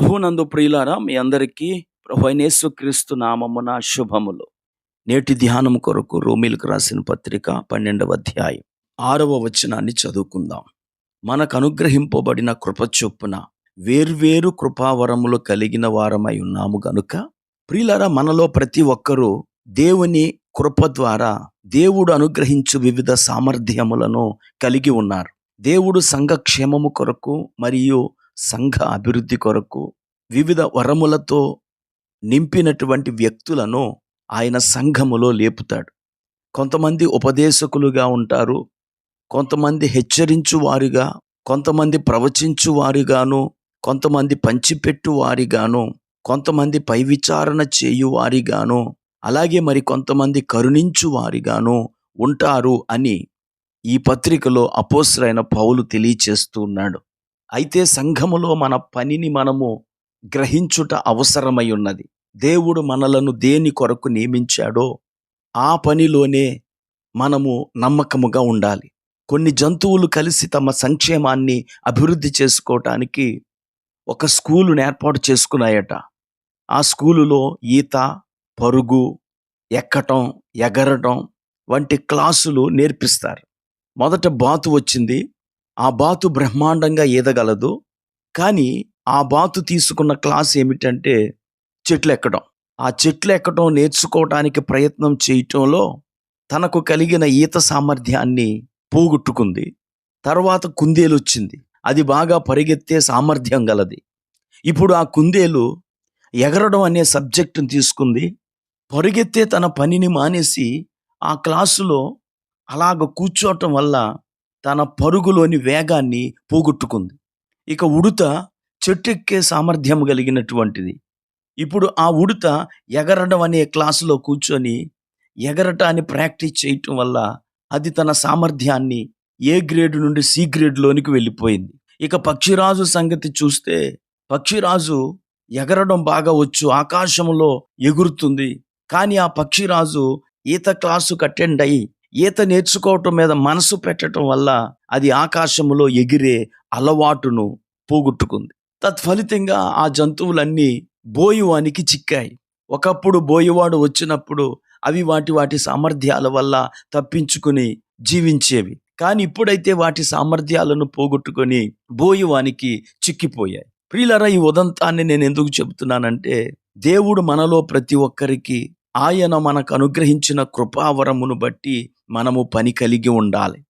ప్రభునందు ప్రియులారా మీ అందరికీ ప్రభైనేసు క్రీస్తు నామమున శుభములు. నేటి ధ్యానం కొరకు రోమిలకు రాసిన పత్రిక పన్నెండవ అధ్యాయం ఆరవ వచనాన్ని చదువుకుందాం. మనకు అనుగ్రహింపబడిన కృప చొప్పున వేర్వేరు కృపావరములు కలిగిన వారమై ఉన్నాము గనుక ప్రియులారా మనలో ప్రతి ఒక్కరూ దేవుని కృప ద్వారా దేవుడు అనుగ్రహించు వివిధ సామర్థ్యములను కలిగి ఉన్నారు. దేవుడు సంఘక్షేమము కొరకు మరియు సంఘ అభివృద్ధి కొరకు వివిధ వరములతో నింపినటువంటి వ్యక్తులను ఆయన సంఘములో లేపుతాడు. కొంతమంది ఉపదేశకులుగా ఉంటారు కొంతమంది హెచ్చరించువారుగా కొంతమంది ప్రవచించు వారిగాను కొంతమంది పంచిపెట్టువారిగాను కొంతమంది పై విచారణ చేయు అలాగే మరి కొంతమంది కరుణించువారిగాను ఉంటారు అని ఈ పత్రికలో అపోసరైన పౌలు తెలియచేస్తూ ఉన్నాడు. అయితే సంఘములో మన పనిని మనము గ్రహించుట అవసరమై ఉన్నది దేవుడు మనలను దేని కొరకు నియమించాడో ఆ పనిలోనే మనము నమ్మకముగా ఉండాలి. కొన్ని జంతువులు కలిసి తమ సంక్షేమాన్ని అభివృద్ధి చేసుకోవటానికి ఒక స్కూలును ఏర్పాటు చేసుకున్నాయట. ఆ స్కూలులో ఈత పరుగు ఎక్కటం ఎగరటం వంటి క్లాసులు నేర్పిస్తారు. మొదట బాతు వచ్చింది. ఆ బాతు బ్రహ్మాండంగా ఈదగలదు కానీ ఆ బాతు తీసుకున్న క్లాస్ ఏమిటంటే చెట్లు ఎక్కడం. ఆ చెట్లు ఎక్కడం నేర్చుకోవటానికి ప్రయత్నం చేయటంలో తనకు కలిగిన ఈత సామర్థ్యాన్ని పోగొట్టుకుంది. తర్వాత కుందేలు వచ్చింది. అది బాగా పరిగెత్తే సామర్థ్యం గలది. ఇప్పుడు ఆ కుందేలు ఎగరడం అనే సబ్జెక్టును తీసుకుంది. పరిగెత్తే తన పనిని మానేసి ఆ క్లాసులో అలాగ కూర్చోవటం వల్ల తన పరుగులోని వేగాన్ని పోగొట్టుకుంది. ఇక ఉడుత చెట్టెక్కే సామర్థ్యం కలిగినటువంటిది. ఇప్పుడు ఆ ఉడుత ఎగరడం అనే క్లాసులో కూర్చొని ఎగరటాన్ని ప్రాక్టీస్ చేయటం వల్ల అది తన సామర్థ్యాన్ని ఏ గ్రేడ్ నుండి సి గ్రేడ్లోనికి వెళ్ళిపోయింది. ఇక పక్షిరాజు సంగతి చూస్తే పక్షిరాజు ఎగరడం బాగా వచ్చు ఆకాశంలో ఎగురుతుంది. కానీ ఆ పక్షిరాజు ఈత క్లాసుకు అటెండ్ అయ్యి ఈత నేర్చుకోవటం మీద మనసు పెట్టడం వల్ల అది ఆకాశంలో ఎగిరే అలవాటును పోగొట్టుకుంది. తత్ఫలితంగా ఆ జంతువులన్నీ బోయువానికి చిక్కాయి. ఒకప్పుడు బోయవాడు వచ్చినప్పుడు అవి వాటి వాటి సామర్థ్యాల వల్ల తప్పించుకుని జీవించేవి. కానీ ఇప్పుడైతే వాటి సామర్థ్యాలను పోగొట్టుకొని బోయువానికి చిక్కిపోయాయి. ప్రియులరా ఈ ఉదంతాన్ని నేను ఎందుకు చెబుతున్నానంటే దేవుడు మనలో ప్రతి ఒక్కరికి ఆయన మనకు అనుగ్రహించిన కృపావరమును బట్టి మనము పని కలిగి ఉండాలి.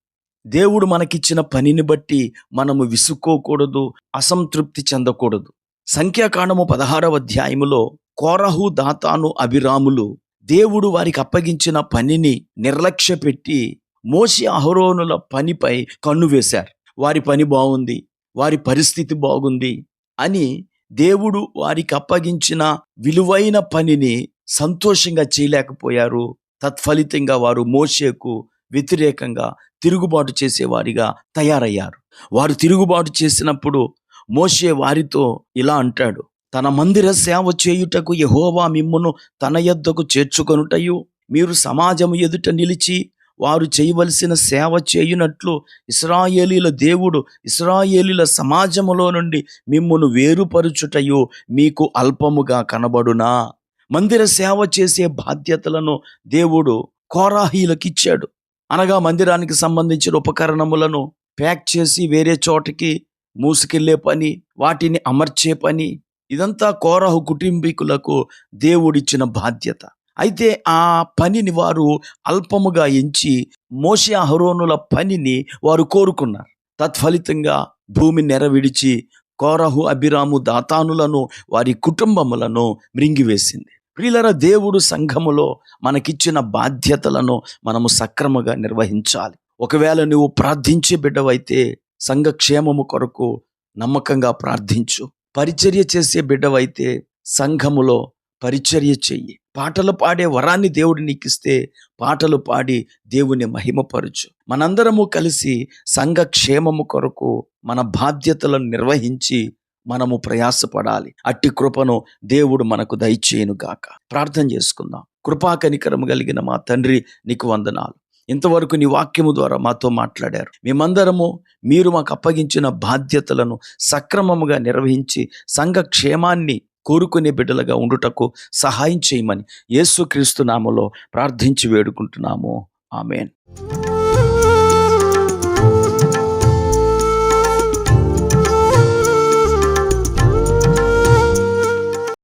దేవుడు మనకిచ్చిన పనిని బట్టి మనము విసుక్కోకూడదు అసంతృప్తి చెందకూడదు. సంఖ్యాకాండము పదహారవ అధ్యాయములో కోరహు దాతాను అభిరాములు దేవుడు వారికి అప్పగించిన పనిని నిర్లక్ష్య పెట్టి మోసి అహరోనుల పనిపై కన్ను వేశారు. వారి పని బాగుంది వారి పరిస్థితి బాగుంది అని దేవుడు వారికి అప్పగించిన విలువైన పనిని సంతోషంగా చేయలేకపోయారు. తత్ఫలితంగా వారు మోషేకు వ్యతిరేకంగా తిరుగుబాటు చేసేవారిగా తయారయ్యారు. వారు తిరుగుబాటు చేసినప్పుడు మోషే వారితో ఇలా అంటాడు తన మందిర సేవ చేయుటకు యహోవా మిమ్మును తన యొద్దకు చేర్చుకొనుటయు మీరు సమాజము ఎదుట నిలిచి వారు చేయవలసిన సేవ చేయునట్లు ఇస్రాయేలీల దేవుడు ఇస్రాయేలీల సమాజములో నుండి మిమ్మును వేరుపరుచుటయు మీకు అల్పముగా కనబడునా? మందిర సేవ చేసే బాధ్యతలను దేవుడు కోరాహీలకిచ్చాడు. అనగా మందిరానికి సంబంధించిన ఉపకరణములను ప్యాక్ చేసి వేరే చోటకి మూసుకెళ్ళే పని వాటిని అమర్చే పని ఇదంతా కోరహు కుటుంబీకులకు దేవుడిచ్చిన బాధ్యత. అయితే ఆ పనిని వారు అల్పముగా ఎంచి మోషే అహరోనుల పనిని వారు కోరుకున్నారు. తత్ఫలితంగా భూమి నెరవిడిచి కోరహు అభిరాము దాతానులను వారి కుటుంబములను మృంగివేసింది. ప్రియులర దేవుడు సంఘములో మనకిచ్చిన బాధ్యతలను మనము సక్రమంగా నిర్వహించాలి. ఒకవేళ నువ్వు ప్రార్థించే బిడ్డవైతే సంఘ క్షేమము కొరకు నమ్మకంగా ప్రార్థించు. పరిచర్య చేసే బిడ్డవైతే సంఘములో పరిచర్య చెయ్యి. పాటలు పాడే వరాన్ని దేవుడు నీకిస్తే పాటలు పాడి దేవుని మహిమపరచు. మనందరము కలిసి సంఘ క్షేమము కొరకు మన బాధ్యతలను నిర్వహించి మనము ప్రయాసపడాలి. అట్టి కృపను దేవుడు మనకు దయచేయను గాక. ప్రార్థన చేసుకుందాం. కృపాకనికరము కలిగిన మా తండ్రి నీకు వందనాలు. ఇంతవరకు నీ వాక్యము ద్వారా మాతో మాట్లాడారు. మేమందరము మీరు మాకు అప్పగించిన బాధ్యతలను సక్రమముగా నిర్వహించి సంఘ క్షేమాన్ని కోరుకునే బిడ్డలుగా ఉండుటకు సహాయం చేయమని యేసుక్రీస్తు నామలో ప్రార్థించి వేడుకుంటున్నాము. ఆమెన్.